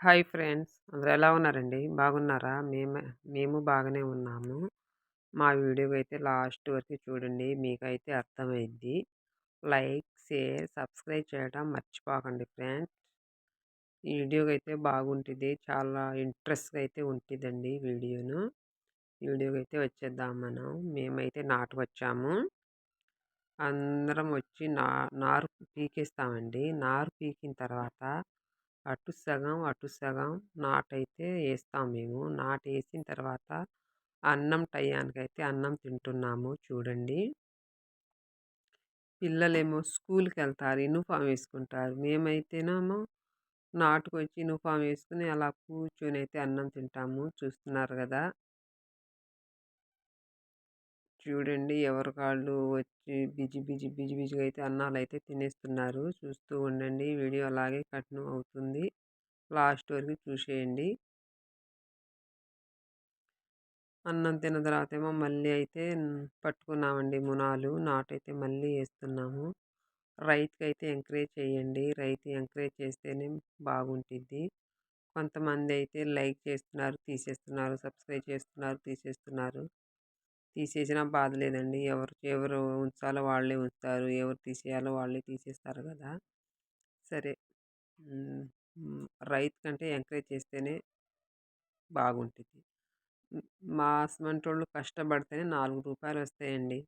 Hi friends. అందరూ ఎలా ఉన్నారండి? బాగున్నారా? మేము మేము బాగానే ఉన్నాము. మా వీడియో అయితే లాస్ట్ వరకు చూడండి. మీకైతే అర్థమైద్ది లైక్ షేర్ సబ్స్క్రైబ్ చేయడం మర్చిపోకండి ఫ్రెండ్స్. ఈ వీడియో అయితే బాగుంటుంది. చాలా ఇంట్రెస్ట్గా అయితే ఉంటుందండి వీడియోను. వీడియోకి అయితే వచ్చేద్దాం మనం. మేమైతే నాటు వచ్చాము. అందరం వచ్చి నా నారు పీకేస్తామండి. నారు పీకిన తర్వాత అటు సగం అటు సగం నాటైతే వేస్తాం మేము. నాటు వేసిన తర్వాత అన్నం టయానికి అయితే అన్నం తింటున్నాము చూడండి. పిల్లలేమో స్కూల్కి వెళ్తారు యూనిఫామ్ వేసుకుంటారు. మేమైతేనేమో నాటుకొచ్చి యూనిఫామ్ వేసుకుని అలా కూర్చొని అయితే అన్నం తింటాము. చూస్తున్నారు కదా. చూడండి ఎవరి కాళ్ళు వచ్చి బిజీ బిజీ బిజీ బిజీగా అయితే అన్నాలు అయితే తినేస్తున్నారు. చూస్తూ ఉండండి. అలాగే కట్ను అవుతుంది. లాస్ట్ వరకు చూసేయండి. అన్నం తిన్న తర్వాత ఏమో మళ్ళీ అయితే పట్టుకున్నామండి మునాలు. నాటైతే మళ్ళీ వేస్తున్నాము. రైతుకి అయితే ఎంకరేజ్ చేయండి. రైతు ఎంకరేజ్ చేస్తేనే బాగుంటుంది కొంతమంది అయితే లైక్ చేస్తున్నారు తీసేస్తున్నారు సబ్స్క్రైబ్ చేస్తున్నారు తీసేస్తున్నారు. తీసేసినా బాధ లేదండి. ఎవరు ఎవరు ఉంచాలో వాళ్ళే ఉంచుతారు. ఎవరు తీసేయాలో వాళ్ళే తీసేస్తారు కదా. సరే. రైతు కంటే ఎంకరేజ్ చేస్తేనే బాగుంటుంది. మా వాళ్ళు కష్టపడితేనే నాలుగు రూపాయలు వస్తాయండి.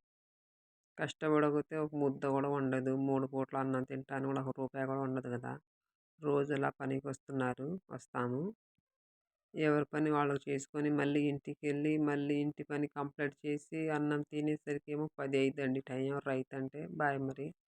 కష్టపడకపోతే ఒక ముద్ద కూడా ఉండదు మూడు పూట్ల అన్నం తింటాను కూడా ఒక రూపాయి కూడా ఉండదు కదా! రోజు అలా పనికి వస్తున్నారు వస్తాము. ఎవరి పని వాళ్ళు చేసుకొని మళ్ళీ ఇంటికి వెళ్ళి మళ్ళీ ఇంటి పని కంప్లీట్ చేసి అన్నం తినేసరికి ఏమో పది అవుతుందండి టైం. రైతు అంటే బాయ్ మరి.